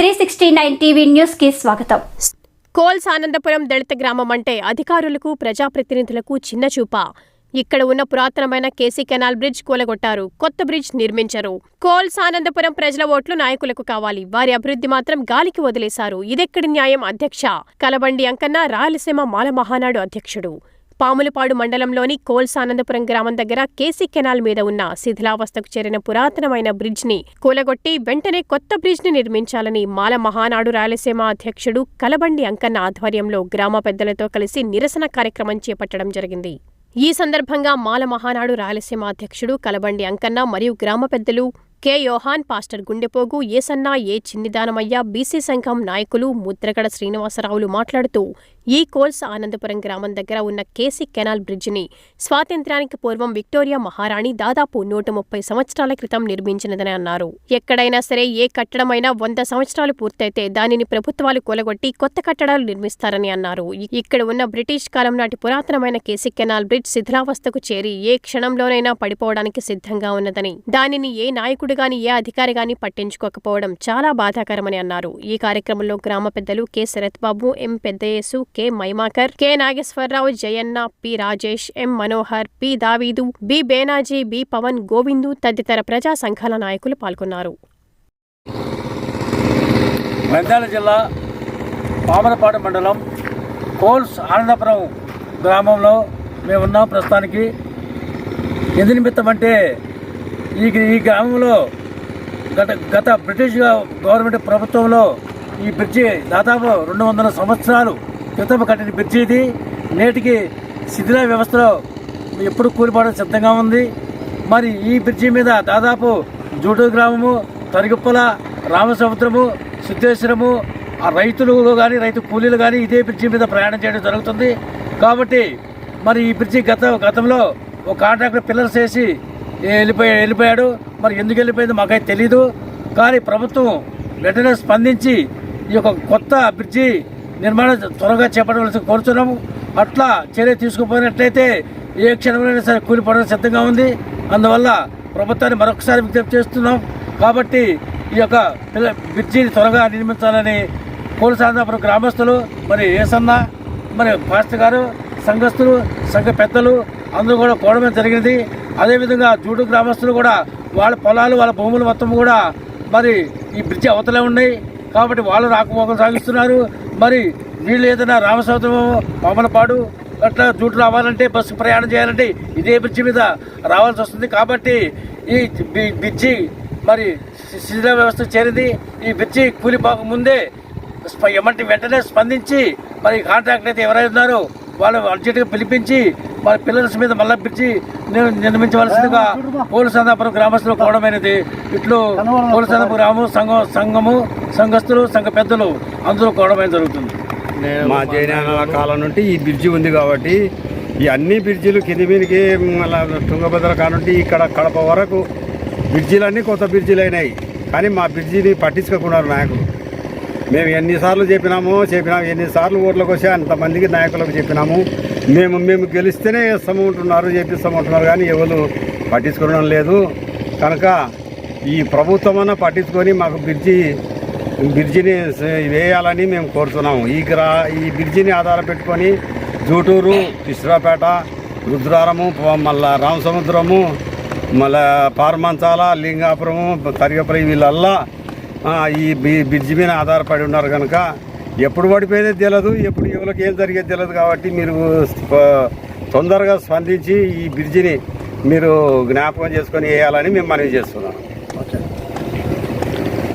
Three sixty nine TV న్యూస్కి స్వాగతం. కోల్స్ ఆనందపురం దళిత గ్రామం అంటే అధికారులకు ప్రజాప్రతినిధులకు చిన్న చూప. ఇక్కడ ఉన్న పురాతనమైన కేసీ కెనాల్ బ్రిడ్జ్ కూలగొట్టారు. కొత్త బ్రిడ్జ్ నిర్మించరు. కోల్స్ ఆనందపురం ప్రజల ఓట్లు నాయకులకు కావాలి. వారి అభివృద్ధి మాత్రం గాలికి వదిలేశారు. ఇదెక్కడి న్యాయం అధ్యక్ష? కలబండి అంకన్న రాయలసీమ మాల మహానాడు అధ్యక్షుడు. పాములపాడు మండలంలోని కోల్సానందపురం గ్రామం దగ్గర కేసీ కెనాల్ మీద ఉన్న శిథిలావస్థకు చేరిన పురాతనమైన బ్రిడ్జ్ని కూలగొట్టి వెంటనే కొత్త బ్రిడ్జ్ని నిర్మించాలని మాల మహానాడు రాయలసీమ అధ్యక్షుడు కలబండి అంకన్న ఆధ్వర్యంలో గ్రామ పెద్దలతో కలిసి నిరసన కార్యక్రమం చేపట్టడం జరిగింది. ఈ సందర్భంగా మాల మహానాడు రాయలసీమ అధ్యక్షుడు కలబండి అంకన్న మరియు గ్రామ పెద్దలు K. Yohan pastor Gundepogu Esanna A. Chinnidanamayya BC సంఘం నాయకులు ముద్రగడ శ్రీనివాసరావులు మాట్లాడుతూ ఈ కోల్స్ ఆనందపురం గ్రామం దగ్గర ఉన్న కేసీ కెనాల్ బ్రిడ్జిని స్వాతంత్ర్యానికి పూర్వం విక్టోరియా మహారాణి దాదాపు నూట ముప్పై సంవత్సరాల క్రితం నిర్మించినదని అన్నారు. ఎక్కడైనా సరే ఏ కట్టడమైనా వంద సంవత్సరాలు పూర్తయితే దానిని ప్రభుత్వాలు కూలగొట్టి కొత్త కట్టడాలు నిర్మిస్తారని అన్నారు. ఇక్కడ ఉన్న బ్రిటిష్ కాలం నాటి పురాతనమైన కేసీ కెనాల్ బ్రిడ్జ్ శిథిలావస్థకు చేరి ఏ క్షణంలోనైనా పడిపోవడానికి సిద్ధంగా ఉన్నదని దానిని ఏ నాయకుడు గాని ఏ అధికారి గాని పట్టించుకోకపోవడం చాలా బాధాకరమని అన్నారు. ఈ కార్యక్రమంలో గ్రామ పెద్దలు K. Sarathbabu M. Peddayesu K. Maimakar K. Nageswararao Jayanna P. Rajesh M. Manohar P. Daveedu B. Benaji B. Pavan Govindu తదితర ప్రజా సంఘాల నాయకులు పాల్గొన్నారు. నంద్యాల జిల్లా పామరపాడు మండలం కోల్స్ ఆనందపురం గ్రామంలో మేము ఉన్నాం ప్రస్తుతానికి. ఎందు నిమిత్తం అంటే ఈ ఈ గ్రామంలో గత గత బ్రిటిష్ గవర్నమెంట్ ప్రభుత్వంలో ఈ బ్రిడ్జి దాదాపు రెండు వందల సంవత్సరాలు క్రితం కట్టిన బ్రిడ్జి ఇది. నేటికి శిథిల వ్యవస్థలో ఎప్పుడు కూలిపోవడం సిద్ధంగా ఉంది. మరి ఈ బ్రిడ్జి మీద దాదాపు జూడు గ్రామము తరిగుప్పల రామసముద్రము సిద్ధేశ్వరము ఆ రైతులు కానీ రైతు కూలీలు కానీ ఇదే బ్రిడ్జి మీద ప్రయాణం చేయడం జరుగుతుంది. కాబట్టి మరి ఈ బ్రిడ్జి గత గతంలో ఒక కాంట్రాక్టర్ పిల్లర్స్ వేసి వెళ్ళిపోయా వెళ్ళిపోయాడు? మరి ఎందుకు వెళ్ళిపోయిందో మాకైతే తెలీదు. కానీ ప్రభుత్వం వెంటనే స్పందించి ఈ యొక్క కొత్త బ్రిడ్జి నిర్మాణం త్వరగా చేపట్టవలసి కోరుతున్నాము. అట్లా చర్య తీసుకుపోయినట్లయితే ఏ క్షణమైనా సరే కూలిపోవడం సిద్ధంగా ఉంది. అందువల్ల ప్రభుత్వాన్ని మరొకసారి విజ్ఞప్తి చేస్తున్నాం. కాబట్టి ఈ యొక్క పిల్ల బ్రిడ్జిని త్వరగా నిర్మించాలని కోలసాందాపురం గ్రామస్తులు మరి ఏసన్న మరి పాస్టర్ గారు సంఘస్థులు సంఘ పెద్దలు అందరూ కూడా కోవడమే జరిగింది. అదేవిధంగా జూడు గ్రామస్తులు కూడా వాళ్ళ పొలాలు వాళ్ళ భూములు మొత్తం కూడా మరి ఈ బ్రిడ్జి అవతలే ఉన్నాయి. కాబట్టి వాళ్ళు రాకపోకలు సాగిస్తున్నారు. మరి వీళ్ళు ఏదైనా రామసముద్రము పామలపాడు అట్లా జూటు రావాలంటే బస్సు ప్రయాణం చేయాలంటే ఇదే బ్రిడ్జి మీద రావాల్సి వస్తుంది. కాబట్టి ఈ బ్రిడ్జి మరి శిథిల వ్యవస్థ చేరింది. ఈ బ్రిడ్జి కూలిపోక ముందే ఏమంటే వెంటనే స్పందించి మరి కాంట్రాక్ట్ అయితే ఎవరైతే ఉన్నారో వాళ్ళు అర్జెంటుగా పిలిపించి వాళ్ళ పిల్లర్స్ మీద మళ్ళీ బ్రిడ్జి నిర్మించవలసిందిగా పోలీసు గ్రామస్తులు కోవడమైనది ఇట్లు పోలీసు గ్రామం సంఘం సంఘము సంఘస్థులు సంఘ పెద్దలు అందరూ కోవడమైన జరుగుతుంది. మా జైనాల కాలం నుండి ఈ బ్రిడ్జి ఉంది కాబట్టి ఈ అన్ని బ్రిడ్జిలు కింది మీదకి మళ్ళీ తుంగభద్ర కానుండి ఇక్కడ కడప వరకు బ్రిడ్జిలన్నీ కొత్త బ్రిడ్జిలు అయినాయి. కానీ మా బ్రిడ్జిని పట్టించుకోకున్నారు నాయకులు. మేము ఎన్నిసార్లు చెప్పినాము చెప్పినాము ఎన్నిసార్లు ఓట్లకు వచ్చి అంతమందికి నాయకులకు చెప్పినాము. మేము మేము గెలిస్తేనే వేస్తాము చెప్పి చేపిస్తామంటున్నారు కానీ ఎవరు పట్టించుకోవడం లేదు. కనుక ఈ ప్రభుత్వమన్నా పట్టించుకొని మాకు బ్రిడ్జి బ్రిడ్జిని వేయాలని మేము కోరుతున్నాము. ఈ గ్రా ఈ బ్రిడ్జిని ఆధార పెట్టుకొని జూటూరు ఇస్రాపేట రుద్రారము మళ్ళా రామసముద్రము మళ్ళా పారమంచాల లింగాపురము తరిగపురం వీళ్ళల్లా ఈ బ్రిడ్జి మీద ఆధారపడి ఉన్నారు కనుక ఎప్పుడు పడిపోయేది తెలియదు ఎప్పుడు ఎవరికి ఏం జరిగేది తెలియదు కాబట్టి మీరు తొందరగా స్పందించి ఈ బ్రిడ్జిని మీరు జ్ఞాపకం చేసుకొని వేయాలని మేము మనవి చేస్తున్నాం. ఓకే.